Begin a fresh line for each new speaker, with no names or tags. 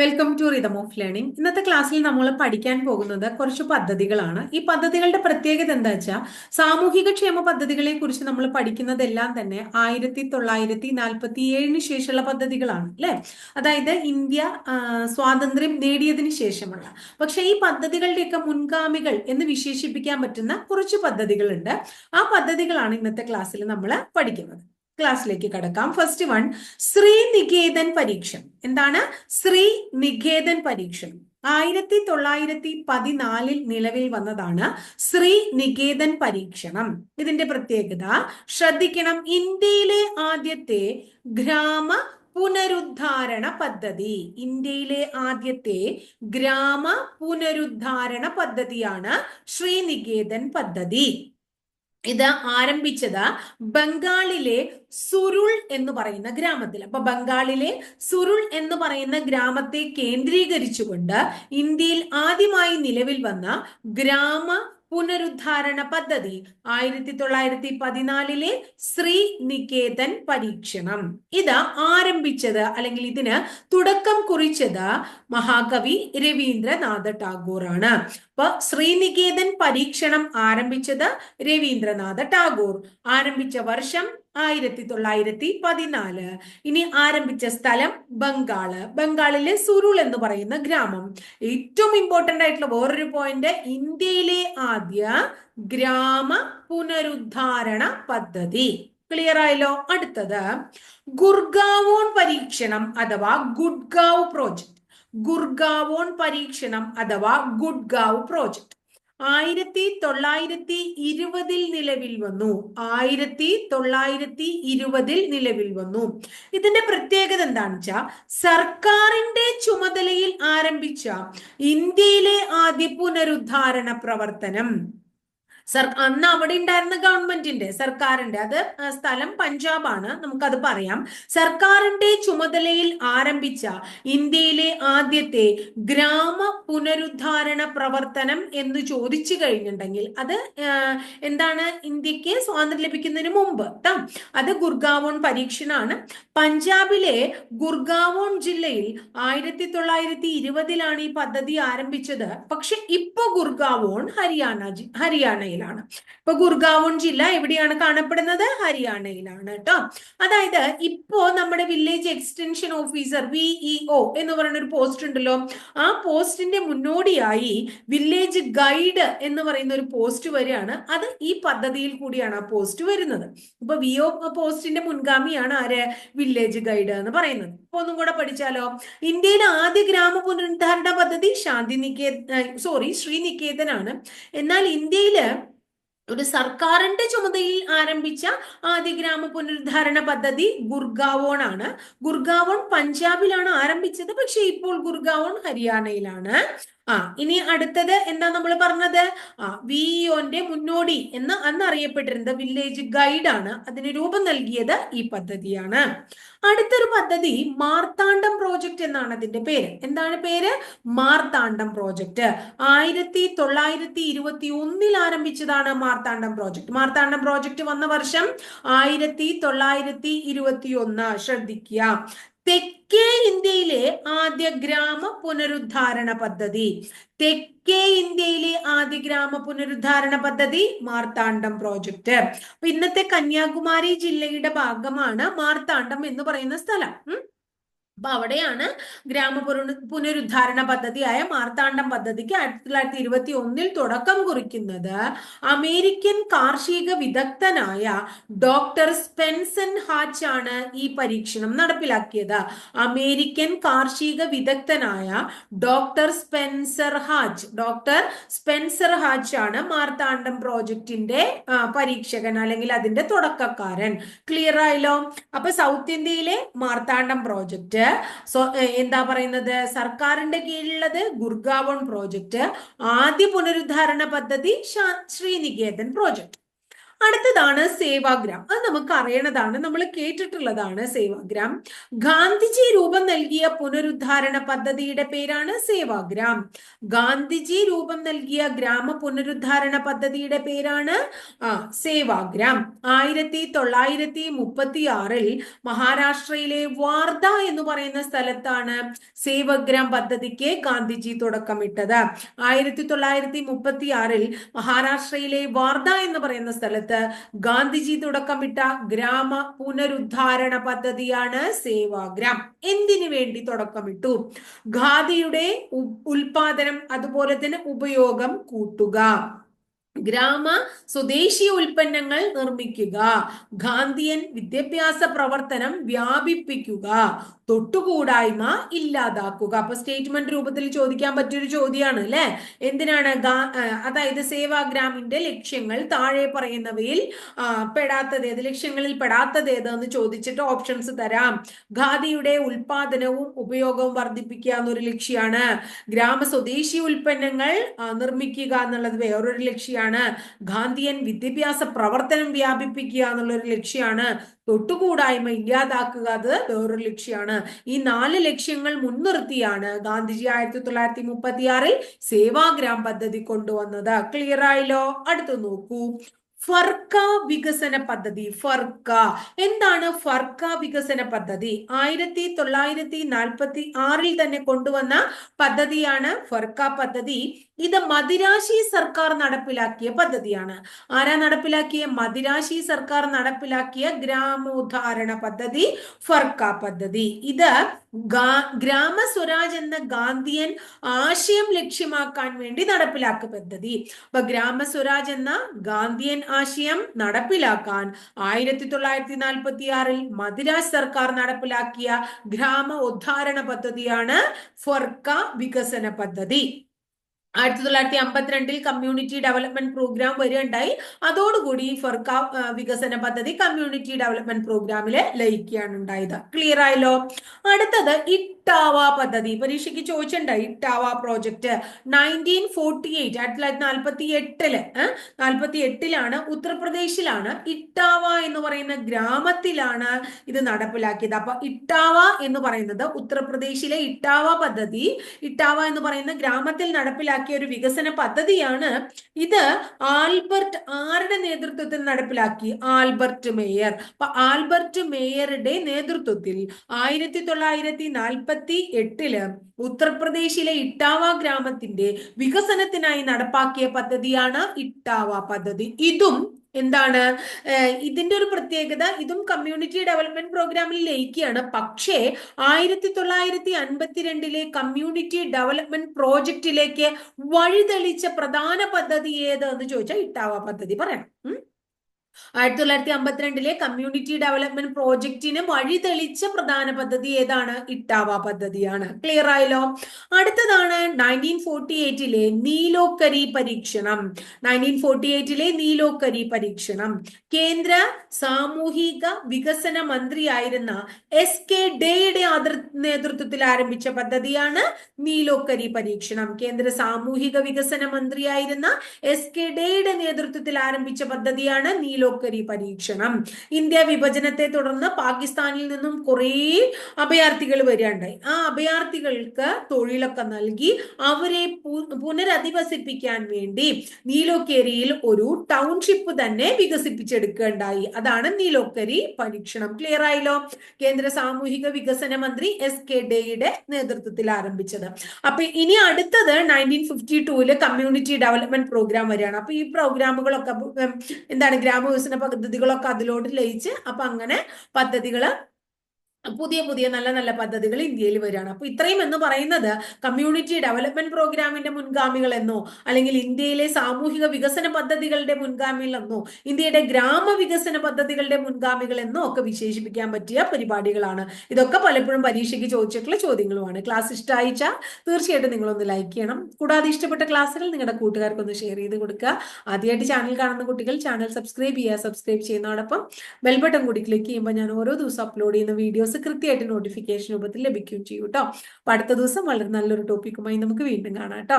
Welcome to rhythm of learning ഇന്നത്തെ ക്ലാസ്സിൽ നമ്മൾ പഠിക്കാൻ പോകുന്നത് കുറച്ച് പദ്ധതികളാണ്. ഈ പദ്ധതികളുടെ പ്രത്യേകത എന്താ വെച്ചാൽ സാമൂഹിക ക്ഷേമ പദ്ധതികളെ കുറിച്ച് നമ്മൾ പഠിക്കുന്നതെല്ലാം തന്നെ ആയിരത്തി തൊള്ളായിരത്തി നാൽപ്പത്തി ഏഴിന് ശേഷമുള്ള പദ്ധതികളാണ് അല്ലെ? അതായത് ഇന്ത്യ സ്വാതന്ത്ര്യം നേടിയതിന് ശേഷമുള്ള. പക്ഷെ ഈ പദ്ധതികളുടെയൊക്കെ മുൻഗാമികൾ എന്ന് വിശേഷിപ്പിക്കാൻ പറ്റുന്ന കുറച്ച് പദ്ധതികളുണ്ട്. ആ പദ്ധതികളാണ് ഇന്നത്തെ ക്ലാസ്സിൽ നമ്മൾ പഠിക്കുന്നത്. ക്ലാസ്സിലേക്ക് കടക്കാം. ഫസ്റ്റ് വൺ ശ്രീ നികേതൻ പരീക്ഷണം എന്താണ്? ശ്രീ നികേതൻ പരീക്ഷണം ആയിരത്തി തൊള്ളായിരത്തി പതിനാലിൽ നിലവിൽ വന്നതാണ് ശ്രീ നികേതൻ പരീക്ഷണം. ഇതിന്റെ പ്രത്യേകത ശ്രദ്ധിക്കണം ഇന്ത്യയിലെ ആദ്യത്തെ ഗ്രാമ പുനരുദ്ധാരണ പദ്ധതി. ഇന്ത്യയിലെ ആദ്യത്തെ ഗ്രാമ പുനരുദ്ധാരണ പദ്ധതിയാണ് ശ്രീനികേതൻ പദ്ധതി. ഇത് ആരംഭിച്ചത് ബംഗാളിലെ സുരുൾ എന്ന് പറയുന്ന ഗ്രാമത്തിൽ. അപ്പൊ ബംഗാളിലെ സുരുൾ എന്ന് പറയുന്ന ഗ്രാമത്തെ കേന്ദ്രീകരിച്ചുകൊണ്ട് ഇന്ത്യയിൽ ആദ്യമായി നിലവിൽ വന്ന ഗ്രാമ പുനരുദ്ധാരണ പദ്ധതി ആയിരത്തി തൊള്ളായിരത്തി പതിനാലിലെ ശ്രീ നികേതൻ പരീക്ഷണം. ഇത് ആരംഭിച്ചത് അല്ലെങ്കിൽ ഇതിന് തുടക്കം കുറിച്ചത് മഹാകവി രവീന്ദ്രനാഥ ടാഗോർ ആണ് അപ്പൊ ശ്രീനികേതൻ പരീക്ഷണം ആരംഭിച്ചത് രവീന്ദ്രനാഥ ടാഗോർ. ആരംഭിച്ച വർഷം ആയിരത്തി തൊള്ളായിരത്തി പതിനാല് ഇനി ആരംഭിച്ച സ്ഥലം ബംഗാൾ. ബംഗാളിലെ സുരുൾ എന്ന് പറയുന്ന ഗ്രാമം. ഏറ്റവും ഇമ്പോർട്ടന്റ് ആയിട്ടുള്ള വേറൊരു പോയിന്റ് ഇന്ത്യയിലെ ആദ്യ ഗ്രാമ പുനരുദ്ധാരണ പദ്ധതി. ക്ലിയർ ആയല്ലോ? അടുത്തത്. ഗുർഗാവോൺ പരീക്ഷണം അഥവാ ഗുഡ്ഗാവ് പ്രോജക്ട്. ഗുർഗാവോൺ പരീക്ഷണം അഥവാ ഗുഡ്ഗാവ് പ്രോജക്ട്. ആയിരത്തി തൊള്ളായിരത്തി ഇരുപതിൽ നിലവിൽ വന്നു. ആയിരത്തി തൊള്ളായിരത്തി ഇരുപതിൽ നിലവിൽ വന്നു. ഇതിന്റെ പ്രത്യേകത എന്താണെന്ന് വെച്ചാൽ സർക്കാരിന്റെ ചുമതലയിൽ ആരംഭിച്ച ഇന്ത്യയിലെ ആദ്യ പുനരുദ്ധാരണ പ്രവർത്തനം. സർ അന്ന് അവിടെ ഉണ്ടായിരുന്ന ഗവൺമെന്റിന്റെ സർക്കാരിന്റെ അത് സ്ഥലം പഞ്ചാബാണ് നമുക്കത് പറയാം. സർക്കാരിന്റെ ചുമതലയിൽ ആരംഭിച്ച ഇന്ത്യയിലെ ആദ്യത്തെ ഗ്രാമ പുനരുദ്ധാരണ പ്രവർത്തനം എന്ന് ചോദിച്ചു കഴിഞ്ഞിട്ടുണ്ടെങ്കിൽ അത് എന്താണ് ഇന്ത്യയ്ക്ക് സ്വാതന്ത്ര്യം ലഭിക്കുന്നതിന് മുമ്പ് അത് ഗുർഗാവോൺ പരീക്ഷണാണ്. പഞ്ചാബിലെ ഗുർഗാവോൺ ജില്ലയിൽ ആയിരത്തി തൊള്ളായിരത്തി ഇരുപതിലാണ് ഈ പദ്ധതി ആരംഭിച്ചത്. പക്ഷെ ഇപ്പൊ ഗുർഗാവോൺ ഹരിയാന ജി- ഹരിയാനയിലാണ് ഇപ്പൊ ഗുർഗാവോൺ ജില്ല എവിടെയാണ് കാണപ്പെടുന്നത്? ഹരിയാനയിലാണ് കേട്ടോ അതായത് ഇപ്പോ നമ്മുടെ വില്ലേജ് എക്സ്റ്റൻഷൻ ഓഫീസർ വിഇഒ എന്ന് പറയുന്ന ഒരു പോസ്റ്റ് ഉണ്ടല്ലോ. ആ പോസ്റ്റിന്റെ മുന്നോടിയായി വില്ലേജ് ഗൈഡ് എന്ന് പറയുന്ന ഒരു പോസ്റ്റ് വരികയാണ്. അത് ഈ പദ്ധതിയിൽ കൂടിയാണ് ആ പോസ്റ്റ് വരുന്നത്. ഇപ്പൊ വിഒ പോസ്റ്റിന്റെ മുൻഗാമിയാണ് ആര്? വില്ലേജ് ഗൈഡ് എന്ന് പറയുന്നത്. അപ്പൊ ഒന്നും കൂടെ പഠിച്ചാലോ? ഇന്ത്യയിലെ ആദ്യ ഗ്രാമ പുനരുദ്ധാരണ പദ്ധതി ശാന്തി നികേ സോറി ശ്രീനികേതനാണ്. എന്നാൽ ഇന്ത്യയിൽ ഒരു സർക്കാരിന്റെ ചുമതലയിൽ ആരംഭിച്ച ആദ്യ ഗ്രാമ പുനരുദ്ധാരണ പദ്ധതി ഗുർഗാവോൺ ആണ്. ഗുർഗാവോൺ പഞ്ചാബിലാണ് ആരംഭിച്ചത് പക്ഷെ ഇപ്പോൾ ഗുർഗാവോൺ ഹരിയാനയിലാണ്. ആ ഇനി അടുത്തത് എന്താ നമ്മൾ പറഞ്ഞത്? ആ വിഇഒന്റെ മുന്നോടി എന്ന് അന്ന് അറിയപ്പെട്ടിരുന്നത് വില്ലേജ് ഗൈഡ് ആണ്. അതിന് രൂപം നൽകിയത് ഈ പദ്ധതിയാണ്. അടുത്തൊരു പദ്ധതി മാർത്താണ്ഡം പ്രോജക്റ്റ് എന്നാണ് അതിന്റെ പേര്. എന്താണ് പേര്? മാർത്താണ്ഡം പ്രോജക്റ്റ് ആയിരത്തി തൊള്ളായിരത്തി ഇരുപത്തി ഒന്നിൽ ആരംഭിച്ചതാണ് മാർത്താണ്ഡം പ്രോജക്റ്റ് മാർത്താണ്ഡം പ്രോജക്റ്റ് വന്ന വർഷം ആയിരത്തി തൊള്ളായിരത്തി ഇരുപത്തി ഒന്ന് ശ്രദ്ധിക്കുക. തെക്കേ ഇന്ത്യയിലെ ആദ്യ ഗ്രാമ പുനരുദ്ധാരണ പദ്ധതി. തെക്കേ ഇന്ത്യയിലെ ആദ്യ ഗ്രാമ പുനരുദ്ധാരണ പദ്ധതി മാർത്താണ്ഡം പ്രോജക്റ്റ് ഇന്നത്തെ കന്യാകുമാരി ജില്ലയുടെ ഭാഗമാണ് മാർത്താണ്ഡം എന്ന് പറയുന്ന സ്ഥലം. അപ്പൊ അവിടെയാണ് ഗ്രാമ പുനരു- പുനരുദ്ധാരണ പദ്ധതിയായ മാർത്താണ്ഡം പദ്ധതിക്ക് ആയിരത്തി തൊള്ളായിരത്തി ഇരുപത്തി ഒന്നിൽ തുടക്കം കുറിക്കുന്നത് അമേരിക്കൻ കാർഷിക വിദഗ്ധനായ ഡോക്ടർ സ്പെൻസൻ ഹാച്ച് ആണ് ഈ പരീക്ഷണം നടപ്പിലാക്കിയത്. അമേരിക്കൻ കാർഷിക വിദഗ്ധനായ doctor Spencer Hatch doctor Spencer Hatch ആണ് മാർത്താണ്ഡം പ്രോജക്റ്റിന്റെ പരീക്ഷകൻ അല്ലെങ്കിൽ അതിന്റെ തുടക്കക്കാരൻ. ക്ലിയർ ആയല്ലോ? അപ്പൊ സൗത്ത് ഇന്ത്യയിലെ മാർത്താണ്ഡം പ്രോജക്റ്റ് സോ എന്താ പറയുന്നത്? സർക്കാരിന്റെ കീഴിലുള്ളത് ഗുർഗാവോൺ പ്രോജക്റ്റ് ആദ്യ പുനരുദ്ധാരണ പദ്ധതി ശ്രീനികേതൻ പ്രോജക്റ്റ് അടുത്തതാണ് സേവാഗ്രാം. അത് നമുക്ക് അറിയണതാണ്. നമ്മൾ കേട്ടിട്ടുള്ളതാണ് സേവാഗ്രാം. ഗാന്ധിജി രൂപം നൽകിയ പുനരുദ്ധാരണ പദ്ധതിയുടെ പേരാണ് സേവാഗ്രാം. ഗാന്ധിജി രൂപം നൽകിയ ഗ്രാമ പുനരുദ്ധാരണ പദ്ധതിയുടെ പേരാണ് ആ സേവാഗ്രാം. ആയിരത്തി തൊള്ളായിരത്തി മുപ്പത്തി ആറിൽ മഹാരാഷ്ട്രയിലെ വാർധ എന്ന് പറയുന്ന സ്ഥലത്താണ് സേവഗ്രാം പദ്ധതിക്ക് ഗാന്ധിജി തുടക്കമിട്ടത്. ആയിരത്തി തൊള്ളായിരത്തി മുപ്പത്തി ആറിൽ മഹാരാഷ്ട്രയിലെ വാർധ എന്ന് പറയുന്ന സ്ഥലത്ത് ഗാന്ധിജി തുടക്കമിട്ട ഗ്രാമ പുനരുദ്ധാരണ പദ്ധതിയാണ് സേവാഗ്രാം. എന്തിനു വേണ്ടി തുടക്കമിട്ടു ഖാദിയുടെ ഉൽപാദനം അതുപോലെ തന്നെ ഉപയോഗം കൂട്ടുക. ഗ്രാമ സ്വദേശീയ ഉൽപ്പന്നങ്ങൾ നിർമ്മിക്കുക. ഗാന്ധിയൻ വിദ്യാഭ്യാസ പ്രവർത്തനം വ്യാപിപ്പിക്കുക. തൊട്ടുകൂടായ്മ ഇല്ലാതാക്കുക. അപ്പൊ സ്റ്റേറ്റ്മെന്റ് രൂപത്തിൽ ചോദിക്കാൻ പറ്റിയൊരു ചോദ്യമാണ് അല്ലെ? എന്തിനാണ് അതായത് സേവാഗ്രാമിന്റെ ലക്ഷ്യങ്ങൾ താഴെ പറയുന്നവയിൽ പെടാത്തത് ഏത് ലക്ഷ്യങ്ങളിൽ പെടാത്തത് ഏതെന്ന് ചോദിച്ചിട്ട് ഓപ്ഷൻസ് തരാം. ഖാദിയുടെ ഉൽപാദനവും ഉപയോഗവും വർദ്ധിപ്പിക്കുക എന്നൊരു ലക്ഷ്യമാണ്. ഗ്രാമ സ്വദേശി ഉൽപ്പന്നങ്ങൾ നിർമ്മിക്കുക എന്നുള്ളത് വേറൊരു ലക്ഷ്യമാണ് ഗാന്ധിയൻ വിദ്യാഭ്യാസ പ്രവർത്തനം വ്യാപിപ്പിക്കുക എന്നുള്ളൊരു ലക്ഷ്യമാണ് തൊട്ടുകൂടായ്മ ഇല്ലാതാക്കുക അത് വേറൊരു ലക്ഷ്യമാണ് ഈ നാല് ലക്ഷ്യങ്ങൾ മുൻനിർത്തിയാണ് ഗാന്ധിജി ആയിരത്തി തൊള്ളായിരത്തി മുപ്പത്തി ആറിൽ സേവാഗ്രാം പദ്ധതി കൊണ്ടുവന്നത്. ക്ലിയർ ആയില്ലോ? അടുത്ത് നോക്കൂ. ഫർക്ക വികസന പദ്ധതി ഫർക്ക. എന്താണ് ഫർക്ക വികസന പദ്ധതി? ആയിരത്തി തൊള്ളായിരത്തി നാൽപ്പത്തി ആറിൽ തന്നെ കൊണ്ടുവന്ന പദ്ധതിയാണ് ഫർക്ക പദ്ധതി. ഇത് മദിരാശി സർക്കാർ നടപ്പിലാക്കിയ പദ്ധതിയാണ്. ആരാ നടപ്പിലാക്കിയ? മദിരാശി സർക്കാർ നടപ്പിലാക്കിയ ഗ്രാമോദ്ധാരണ പദ്ധതി ഫർക്ക പദ്ധതി. ഇത് ഗ്രാമ സ്വരാജ് എന്ന ഗാന്ധിയൻ ആശയം ലക്ഷ്യമാക്കാൻ വേണ്ടി നടപ്പിലാക്ക പദ്ധതി. അപ്പൊ ഗ്രാമ സ്വരാജ് എന്ന ഗാന്ധിയൻ ആശയം നടപ്പിലാക്കാൻ ആയിരത്തി തൊള്ളായിരത്തി നാൽപ്പത്തി ആറിൽ മദ്രാസ് സർക്കാർ നടപ്പിലാക്കിയ ഗ്രാമ ഉദ്ധാരണ പദ്ധതിയാണ് ഫർക്ക വികസന പദ്ധതി. ആയിരത്തി തൊള്ളായിരത്തി അമ്പത്തിരണ്ടിൽ കമ്മ്യൂണിറ്റി ഡെവലപ്മെന്റ് പ്രോഗ്രാം വരികയുണ്ടായി. അതോടുകൂടി ഫർക്ക വികസന പദ്ധതി കമ്മ്യൂണിറ്റി ഡെവലപ്മെന്റ് പ്രോഗ്രാമിൽ ലയിക്കുകയാണ് ഉണ്ടായത്. ക്ലിയർ ആയല്ലോ? അടുത്തത് ഇട്ടാവ പദ്ധതി. പരീക്ഷയ്ക്ക് ചോദിച്ചിട്ടുണ്ട് Etawah project nineteen forty eight ആയിരത്തി തൊള്ളായിരത്തി നാൽപ്പത്തി എട്ടിൽ നാൽപ്പത്തി എട്ടിലാണ് ഉത്തർപ്രദേശിലാണ് ഇട്ടാവ എന്ന് പറയുന്ന ഗ്രാമത്തിലാണ് ഇത് നടപ്പിലാക്കിയത്. അപ്പൊ ഇട്ടാവ എന്ന് പറയുന്നത് ഉത്തർപ്രദേശിലെ ഇട്ടാവ പദ്ധതി ഇട്ടാവ എന്ന് പറയുന്ന ഗ്രാമത്തിൽ നടപ്പിലാക്കിയ ഒരു വികസന പദ്ധതിയാണ് ഇത് ആൽബർട്ട് ആരുടെ നേതൃത്വത്തിൽ നടപ്പിലാക്കി? Albert mayor. അപ്പൊ ആൽബർട്ട് മേയറുടെ നേതൃത്വത്തിൽ ആയിരത്തി തൊള്ളായിരത്തി നാൽപ്പത്തി എട്ടിൽ ഉത്തർപ്രദേശിലെ ഇട്ടാവ ഗ്രാമത്തിന്റെ വികസനത്തിനായി നടപ്പാക്കിയ പദ്ധതിയാണ് ഇട്ടാവ പദ്ധതി. ഇതും എന്താണ്? ഇതിന്റെ ഒരു പ്രത്യേകത ഇതും കമ്മ്യൂണിറ്റി ഡെവലപ്മെന്റ് പ്രോഗ്രാമിൽ ലയിക്കുകയാണ്. പക്ഷേ ആയിരത്തി തൊള്ളായിരത്തി അൻപത്തിരണ്ടിലെ കമ്മ്യൂണിറ്റി ഡെവലപ്മെന്റ് പ്രോജക്റ്റിലേക്ക് വഴിതെളിച്ച പ്രധാന പദ്ധതി ഏത് എന്ന് ചോദിച്ചാൽ ഇട്ടാവ പദ്ധതി പറയണം. ഉം. ആയിരത്തി തൊള്ളായിരത്തി അമ്പത്തിരണ്ടിലെ കമ്മ്യൂണിറ്റി ഡെവലപ്മെന്റ് പ്രോജക്റ്റിന് വഴി തെളിച്ച പ്രധാന പദ്ധതി ഏതാണ്? ഇട്ടാവ പദ്ധതിയാണ്. ക്ലിയർ ആയല്ലോ? അടുത്തതാണ് നയന്റീൻ ഫോർട്ടി എയ്റ്റിലെ നീലോക്കരി പരീക്ഷണം. നയന്റീൻ ഫോർട്ടി എയ്റ്റിലെ നീലോക്കരി പരീക്ഷണം. കേന്ദ്ര സാമൂഹിക വികസന മന്ത്രിയായിരുന്ന എസ് കെ ഡേയുടെ നേതൃത്വത്തിൽ ആരംഭിച്ച പദ്ധതിയാണ് നീലോക്കരി പരീക്ഷണം. കേന്ദ്ര സാമൂഹിക വികസന മന്ത്രിയായിരുന്ന എസ് കെ ഡേയുടെ നേതൃത്വത്തിൽ ആരംഭിച്ച പദ്ധതിയാണ് നീലോക്കരി പരീക്ഷണം. ഇന്ത്യ വിഭജനത്തെ തുടർന്ന് പാകിസ്ഥാനിൽ നിന്നും കുറേ അഭയാർത്ഥികൾ വരികയുണ്ടായി. ആ അഭയാർത്ഥികൾക്ക് തൊഴിലൊക്കെ നൽകി അവരെ പുനരധിവസിപ്പിക്കാൻ വേണ്ടി നീലോക്കേരിയിൽ ഒരു ടൗൺഷിപ്പ് തന്നെ വികസിപ്പിച്ചെടുക്കുകയുണ്ടായി. അതാണ് നീലോക്കരി പരീക്ഷണം. ക്ലിയർ ആയല്ലോ? കേന്ദ്ര സാമൂഹിക വികസന മന്ത്രി എസ് കെ ഡേയുടെ നേതൃത്വത്തിൽ ആരംഭിച്ചത്. അപ്പൊ ഇനി അടുത്തത് നയന്റീൻ ഫിഫ്റ്റി ടൂവിൽ കമ്മ്യൂണിറ്റി ഡെവലപ്മെന്റ് പ്രോഗ്രാം വരികയാണ്. അപ്പൊ ഈ പ്രോഗ്രാമുകളൊക്കെ എന്താണ് എന്താണ് ഗ്രാമവികസന പദ്ധതികളൊക്കെ അതിലോട്ട് ലയിച്ച് അപ്പൊ അങ്ങനെ പദ്ധതികൾ പുതിയ പുതിയ നല്ല നല്ല പദ്ധതികൾ ഇന്ത്യയിൽ വരികയാണ്. അപ്പൊ ഇത്രയും എന്ന് പറയുന്നത് കമ്മ്യൂണിറ്റി ഡെവലപ്മെന്റ് പ്രോഗ്രാമിന്റെ മുൻഗാമികൾ എന്നോ അല്ലെങ്കിൽ ഇന്ത്യയിലെ സാമൂഹിക വികസന പദ്ധതികളുടെ മുൻഗാമികൾ എന്നോ ഇന്ത്യയുടെ ഗ്രാമവികസന പദ്ധതികളുടെ മുൻഗാമികൾ എന്നോ ഒക്കെ വിശേഷിപ്പിക്കാൻ പറ്റിയ പരിപാടികളാണ്. ഇതൊക്കെ പലപ്പോഴും പരീക്ഷയ്ക്ക് ചോദിച്ചിട്ടുള്ള ചോദ്യങ്ങളുമാണ്. ക്ലാസ് ഇഷ്ടമായിച്ചാൽ തീർച്ചയായിട്ടും നിങ്ങളൊന്ന് ലൈക്ക് ചെയ്യണം. കൂടാതെ ഇഷ്ടപ്പെട്ട ക്ലാസ്സുകൾ നിങ്ങളുടെ കൂട്ടുകാർക്കൊന്ന് ഷെയർ ചെയ്ത് കൊടുക്കുക. ആദ്യമായിട്ട് ചാനൽ കാണുന്ന കുട്ടികൾ ചാനൽ സബ്സ്ക്രൈബ് ചെയ്യുക. സബ്സ്ക്രൈബ് ചെയ്യുന്നതോടൊപ്പം ബെൽബട്ടൺ കൂടി ക്ലിക്ക് ചെയ്യുമ്പോൾ ഞാൻ ഓരോ ദിവസം അപ്ലോഡ് ചെയ്യുന്ന കൃത്യമായിട്ട് നോട്ടിഫിക്കേഷൻ രൂപത്തിൽ ലഭിക്കുകയും ചെയ്യും കേട്ടോ അപ്പൊ അടുത്ത ദിവസം വളരെ നല്ലൊരു ടോപ്പിക്കുമായി നമുക്ക് വീണ്ടും കാണാം കേട്ടോ